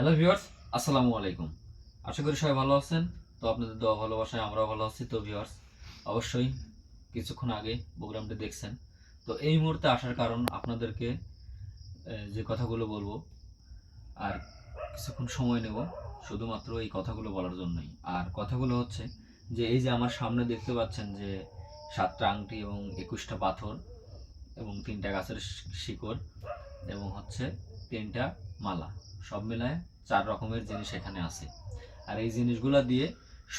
Hello viewers, আসসালামু আলাইকুম। আশা করি সবাই ভালো আছেন। তো আপনাদের দোয়া ভালোবাসায় আমরাও ভালো আছি। তো ভিউয়ার্স, অবশ্যই কিছুক্ষণ আগে প্রোগ্রামটি দেখছেন। তো এই মুহূর্তে আসার কারণ আপনাদেরকে যে কথাগুলো বলব, আর কিছুক্ষণ সময় নেব শুধুমাত্র এই কথাগুলো বলার জন্যই। আর কথাগুলো হচ্ছে যে, এই যে আমার সামনে দেখতে পাচ্ছেন যে, সাতটা আংটি এবং একুশটা পাথর এবং তিনটা গাছের শিকড় এবং হচ্ছে তিনটা মালা। সব মিলায় চার রকমের জিনিস এখানে আছে। আর এই জিনিসগুলো দিয়ে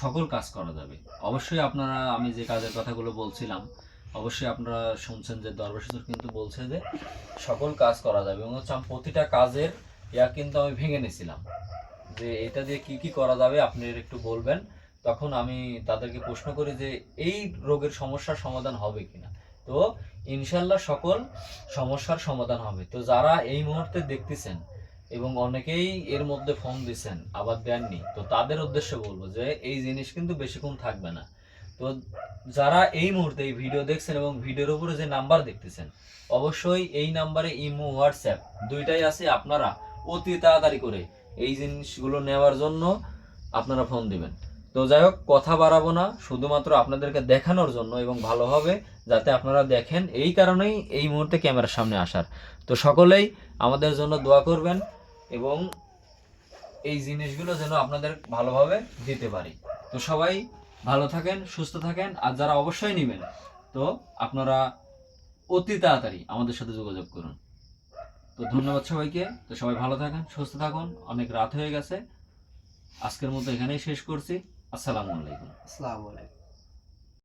সকল কাজ করা যাবে। অবশ্যই আপনারা, আমি যে কাজের কথাগুলো বলছিলাম, অবশ্যই আপনারা শুনছেন যে দরবেশ্বর কিন্তু বলছে যে সকল কাজ করা যাবে। এবং হচ্ছে প্রতিটা কাজের ইয়া কিন্তু আমি ভেঙে নিয়েছিলাম। যে এটা দিয়ে কি কি করা যাবে আপনি একটু বলবেন। তখন আমি তাদেরকে প্রশ্ন করি যে এই রোগের সমস্যার সমাধান হবে কিনা। তো ইনশাল্লাহ সকল সমস্যার সমাধান হবে। তো যারা এই মুহূর্তে দেখতেছেন এবং অনেকেই এর মধ্যে ফোন দিছেন, আবার দেননি, তো তাদের উদ্দেশ্যে বলব যে এই জিনিস কিন্তু বেশিক্ষণ থাকবে না। তো যারা এই মুহূর্তে এই ভিডিও দেখছেন এবং ভিডিওর উপরে যে নাম্বার দেখতেছেন, অবশ্যই এই নাম্বারে ইমো, হোয়াটসঅ্যাপ দুইটাই আছে আপনারা অতি তাড়াতাড়ি করে এই জিনিসগুলো নেওয়ার জন্য আপনারা ফোন দিবেন। তো যাই হোক, কথা বাড়াবো না, শুধুমাত্র আপনাদেরকে দেখানোর জন্য এবং ভালোভাবে যাতে আপনারা দেখেন এই কারণেই এই মুহূর্তে ক্যামেরার সামনে আসার। তো সকলেই আমাদের জন্য দোয়া করবেন এবং এই জিনিসগুলো যেন আপনাদের ভালোভাবে দিতে পারি। তো সবাই ভালো থাকেন, সুস্থ থাকেন, আর যারা অবশ্যই নেবেন, তো আপনারা অতি তাড়াতাড়ি আমাদের সাথে যোগাযোগ করুন। তো ধন্যবাদ সবাইকে। তো সবাই ভালো থাকেন, সুস্থ থাকুন। অনেক রাত হয়ে গেছে। আজকের মতো এখানেই শেষ করছি। আসসালামু আলাইকুম। আসসালামু আলাইকুম।